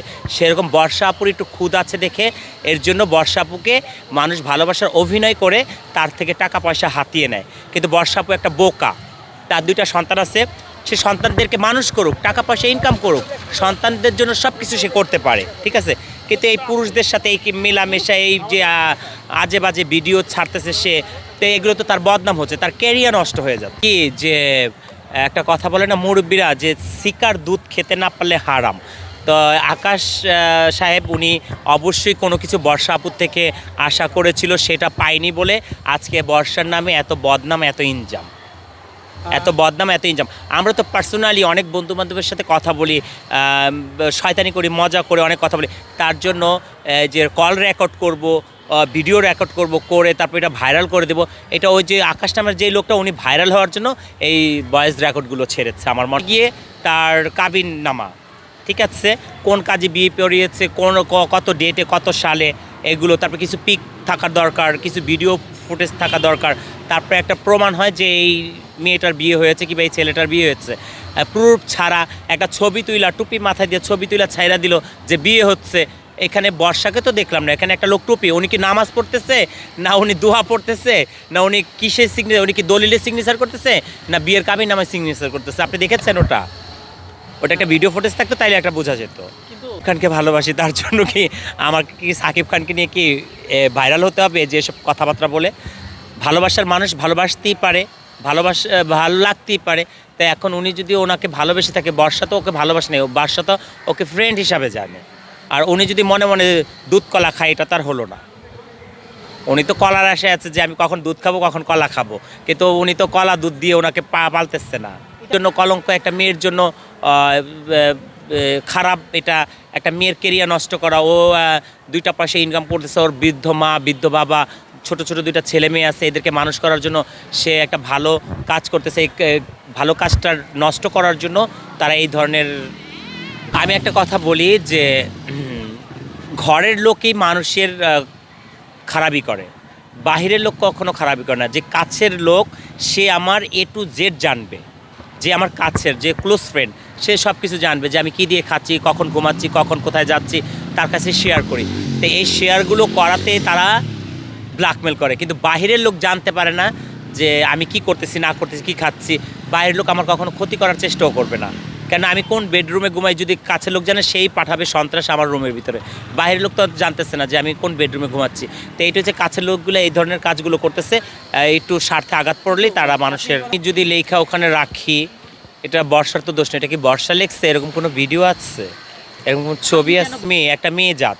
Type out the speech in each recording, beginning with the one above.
ভালোবাসে সেরকম বর্ষা আপুর একটু খুদ আছে দেখে, এর জন্য বর্ষা আপুকে মানুষ ভালোবাসার অভিনয় করে তার থেকে টাকা পয়সা হাতিয়ে নেয়। কিন্তু বর্ষা আপু একটা বোকা। তার দুইটা সন্তান আছে, সে সন্তানদেরকে মানুষ করুক, টাকা পয়সা ইনকাম করুক, সন্তানদের জন্য সব কিছু সে করতে পারে, ঠিক আছে? কিন্তু এই পুরুষদের সাথে এই মেলামেশা, এই যে আজে বাজে ভিডিও ছাড়তেছে সে, তো এগুলো তো তার বদনাম হচ্ছে, তার ক্যারিয়ার নষ্ট হয়ে যাচ্ছে। কি যে, একটা কথা বলে না মুরব্বীরা যে শিকার দুধ খেতে না পারলে হারাম। তো আকাশ সাহেব উনি অবশ্যই কোনো কিছু বর্ষাপুর থেকে আশা করেছিল সেটা পায়নি বলে আজকে বর্ষার নামে এত বদনাম এত ইনজাম। এত বদনাম এত ইনজাম। আমরা তো পার্সোনালি অনেক বন্ধু বান্ধবের সাথে কথা বলি শয়তানি করি মজা করে অনেক কথা বলি। তার জন্য যে কল রেকর্ড করব ভিডিও রেকর্ড করব করে তারপর এটা ভাইরাল করে দেবো এটা ওই যে আকাশ নামের যে লোকটা উনি ভাইরাল হওয়ার জন্য এই ভয়েস রেকর্ডগুলো ছেড়েছে আমার মনে গিয়ে তার কাবিন নামা। ঠিক আছে? কোন কাজে বিয়ে পড়িয়েছে, কোন ক- কত ডেটে কত সালে, এগুলো, তারপর কিছু পিক থাকার দরকার, কিছু ভিডিও ফুটেজ থাকা দরকার। তারপরে একটা প্রমাণ হয় যে এই মেয়েটার বিয়ে হয়েছে কিংবা এই ছেলেটার বিয়ে হয়েছে। প্রুফ ছাড়া একটা ছবি তুইলা, টুপি মাথায় দিয়ে ছবি তুইলা ছাইরা দিল যে বিয়ে হচ্ছে। এখানে বর্ষাকে তো দেখলাম না, এখানে একটা লোক টুপি, উনি কি নামাজ পড়তেছে? না উনি দোহা পড়তেছে? না উনি কিসের সিগনেচার উনি কি দলিলের সিগনেচার করতেছে? না বিয়ের কাবির নামে সিগনেচার করতেছে? আপনি দেখেছেন ওটা? ওটা একটা ভিডিও ফুটেজ থাকতো তাইলে একটা বোঝা যেত। কিন্তু খানকে ভালোবাসি তার জন্য কি আমাকে কি সাকিব খানকে নিয়ে কি ভাইরাল হতে হবে যে সব কথাবার্তা বলে? ভালোবাসার মানুষ ভালোবাসতেই পারে ভালোবাস ভালো লাগতেই পারে। তাই এখন উনি যদি ওনাকে ভালোবেসে থাকে বর্ষা তো ওকে ভালোবাসে নেই বর্ষা তো ওকে ফ্রেন্ড হিসাবে জানে। আর উনি যদি মনে মনে দুধ কলা খায় এটা তার হলো না। উনি তো কলার আশায় আছে যে আমি কখন দুধ খাব কখন কলা খাব। কিন্তু উনি তো কলা দুধ দিয়ে ওনাকে পা পালতেছে না। জন্য কলঙ্ক, একটা মেয়ের জন্য খারাপ, এটা একটা মেয়ের কেরিয়ার নষ্ট করা, ও দুইটা পয়সা ইনকাম করতেছে, ওর বৃদ্ধ মা, বৃদ্ধ বাবা, ছোট ছোট দুইটা ছেলে মেয়ে আছে, এদেরকে মানুষ করার জন্য সে একটা ভালো কাজ করতেছে ভালো কাজটা নষ্ট করার জন্য তারা এই ধরনের, আমি একটা কথা বলি যে ঘরের লোকই মানুষের খারাপই করে। বাহিরের লোক কখনো খারাপই করে না। যে কাছের লোক, সে আমার এ টু জেড জানবে। যে আমার কাছের, যে ক্লোজ ফ্রেন্ড সে সব কিছু জানবে যে আমি কী দিয়ে খাচ্ছি, কখন ঘুমাচ্ছি, কখন কোথায় যাচ্ছি, তার কাছে শেয়ার করি। তো এই শেয়ারগুলো করাতে তারা ব্ল্যাকমেল করে। কিন্তু বাহিরের লোক জানতে পারে না যে আমি কি করতেছি, না করতেছি, কি খাচ্ছি। বাইরের লোক আমার কখনো ক্ষতি করার চেষ্টাও করবে না। কেন আমি কোন বেডরুমে ঘুমাই যদি কাছের লোক জানে সেই পাঠাবে সন্ত্রাস আমার রুমের ভিতরে। বাইরের লোক তো জানতেছে না যে আমি কোন বেডরুমে ঘুমাচ্ছি। তো এইটা হচ্ছে কাছের লোকগুলো এই ধরনের কাজগুলো করতেছে। একটু স্বার্থে আঘাত পড়লেই তারা মানুষের যদি লেখা ওখানে রাখি এটা বর্ষার তো দোষ নেই। এটা কি বর্ষা লেখছে? এরকম কোনো ভিডিও আছে? এরকম কোনো ছবি আছে? মেয়ে একটা মেয়ে জাত।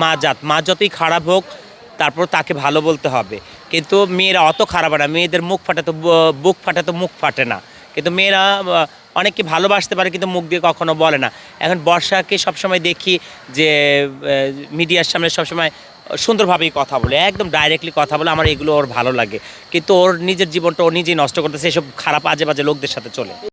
মা জাত। মা যতই খারাপ হোক তারপর তাকে ভালো বলতে হবে। কিন্তু মেয়েরা অত খারাপ হয় না। মেয়েদের মুখ ফাটে তো বুক ফাটে তো মুখ ফাটে না। কিন্তু মেয়েরা অনেকে ভালোবাসতে পারে কিন্তু মুখ দিয়ে কখনো বলে না। এখন বর্ষাকে সবসময় দেখি যে মিডিয়ার সামনে সবসময় সুন্দরভাবেই কথা বলে, একদম ডাইরেক্টলি কথা বলে, আমার এগুলো ওর ভালো লাগে। কিন্তু ওর নিজের জীবনটা ও নিজেই নষ্ট করতেছে, এসব খারাপ আজে বাজে লোকদের সাথে চলে।